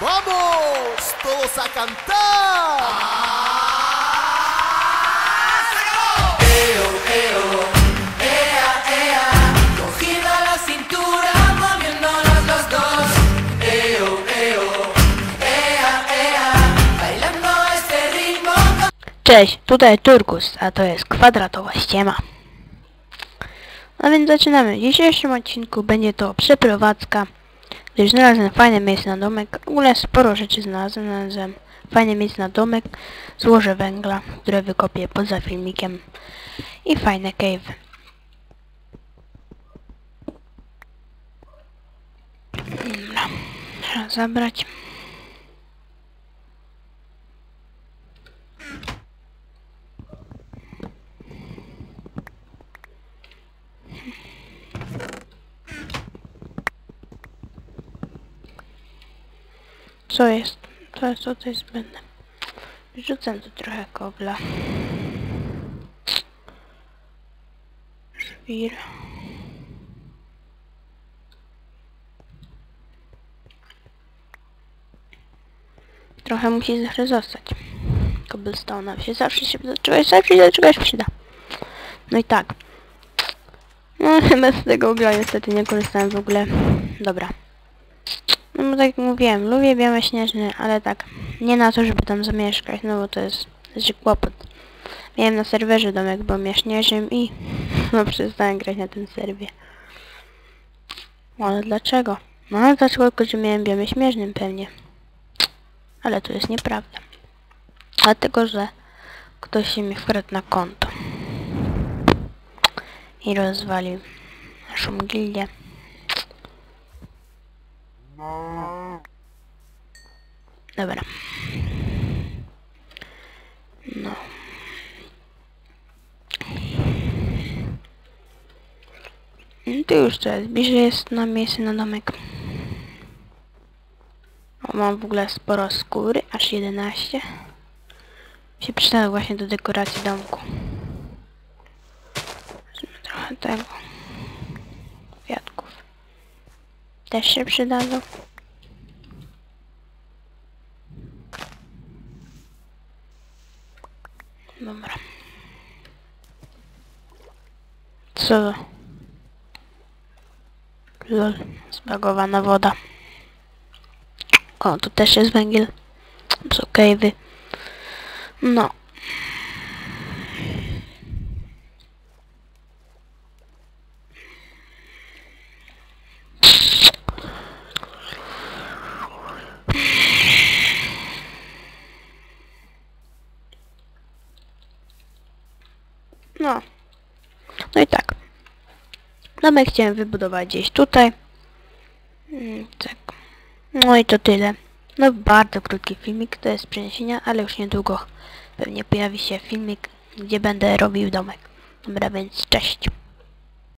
¡Vamos! ¡Todos a cantar! Cześć, tutaj Turkus, a to jest kwadratowa ściema. No więc zaczynamy. W dzisiejszym odcinku będzie to przeprowadzka, gdyż znalazłem fajne miejsce na domek. W ogóle sporo rzeczy znalazłem. Znalazłem fajne miejsce na domek, złoże węgla, które wykopię poza filmikiem i fajne cave. Trzeba zabrać. Co jest? To jest to, jest zbędne. Rzucę tu trochę kobla. Żwir. Trochę musi zawsze zostać. Cobblestone'a się zawsze się do zawsze się do czegoś przyda. No i tak. No chyba z tego ogla niestety nie korzystałem w ogóle. Dobra. No bo tak jak mówiłem, lubię białe śnieżne, ale tak, nie na to, żeby tam zamieszkać, no bo to jest znaczy kłopot. Miałem na serwerze domek, bo śnieżym i no przestałem grać na tym serwie. Ale dlaczego? No ale dlaczego tylko, że miałem białe śnieżnym pewnie. Ale to jest nieprawda. Dlatego, że ktoś się mi wkradł na konto. I rozwalił naszą gildię. Dobra. No. I Tu już jest. Bliżej jest na miejsce na domek. Mam w ogóle sporo skóry, aż 11. Się przydały właśnie do dekoracji domku. Trochę tego. Kwiatków. Też się przydadzą. Dobra. Co? Lol, zbagowana woda. O, tu też jest węgiel. Są cave'y. No. No. No i tak. Domek chciałem wybudować gdzieś tutaj. Mm, tak. No i to tyle. No bardzo krótki filmik, to jest przeniesienia, ale już niedługo pewnie pojawi się filmik, gdzie będę robił domek. Dobra, więc cześć.